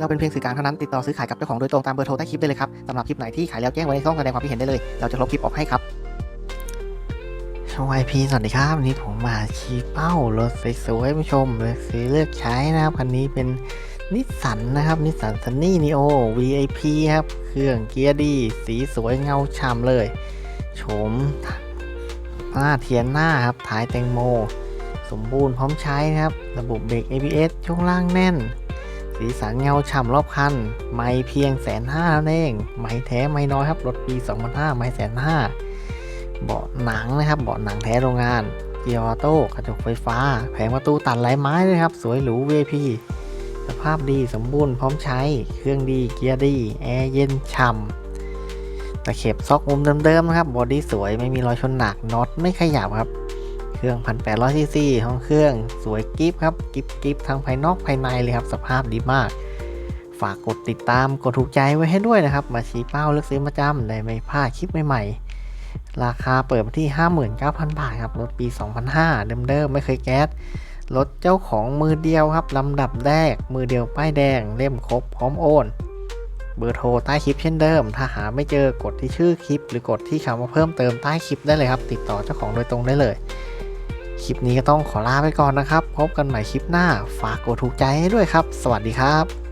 เราเป็นเพียงสื่อกลางเท่านั้นติดต่อซื้อขายกับเจ้าของโดยตรงตามเบอร์โทรใต้คลิปได้เลยครับสำหรับคลิปไหนที่ขายแล้วแจ้งไว้ในช่องแสดงความคิดเห็นได้เลย เราจะลบคลิปออกให้ครับช่องไอพีสวัสดีครับวันนี้ผมมาชี้เป้ารถสวยๆให้ผู้ชมเลยซื้อเลือกใช้นะครับคันนี้เป็นนิสสันนะครับนิสสันซันนี่นีโอ VIP ครับ เครื่องเกียร์ดี สีสวยเงาฉ่ำเลยโฉมหน้าเทียนหน้าครับท้ายแตงโม สมบูรณ์พร้อมใช้นะครับ ระบบเบรก ABS ช่วงล่างแน่น สีสันเงาฉ่ำรอบคัน ไม่เพียงแสนห้าเอง ไม่แท้ไม่น้อยครับ รถปี 2005 ไม่แสนห้าเบาะหนังนะครับ เบาะหนังแท้โรงงาน เกียร์ออโต้กระจกไฟฟ้า แผงประตูตัดลายไม้ด้วยครับ สวยหรู VIP สภาพดีสมบูรณ์พร้อมใช้ เครื่องดี เกียร์ดี แอร์เย็นฉ่ำตะเข็บซอกมุมเดิมๆนะครับ บอดี้สวยไม่มีรอยชนหนักน็อตไม่ขยับครับ เครื่อง 1,800ซีซีห้องเครื่องสวยกิฟครับกิฟกิฟทั้งภายนอกภายในเลยครับ สภาพดีมาก ฝากกดติดตามกดถูกใจไว้ให้ด้วยนะครับ มาชี้เป้าเลือกซื้อประจำได้ไม่พลาดคลิปใหม่ๆ ราคาเปิดมาที่ 59,000 บาทครับ รถปี 2005 เดิมๆ ไม่เคยแก๊สรถเจ้าของมือเดียวครับ ลำดับแรก มือเดียวป้ายแดง เล่มครบพร้อมโอนเบอร์โทรใต้คลิปเช่นเดิม ถ้าหาไม่เจอกดที่ชื่อคลิป หรือกดที่คำว่าเพิ่มเติมใต้คลิปได้เลยครับ ติดต่อเจ้าของโดยตรงได้เลย คลิปนี้ก็ต้องขอลาไปก่อนนะครับ พบกันใหม่คลิปหน้า ฝากกดถูกใจให้ด้วยครับ สวัสดีครับ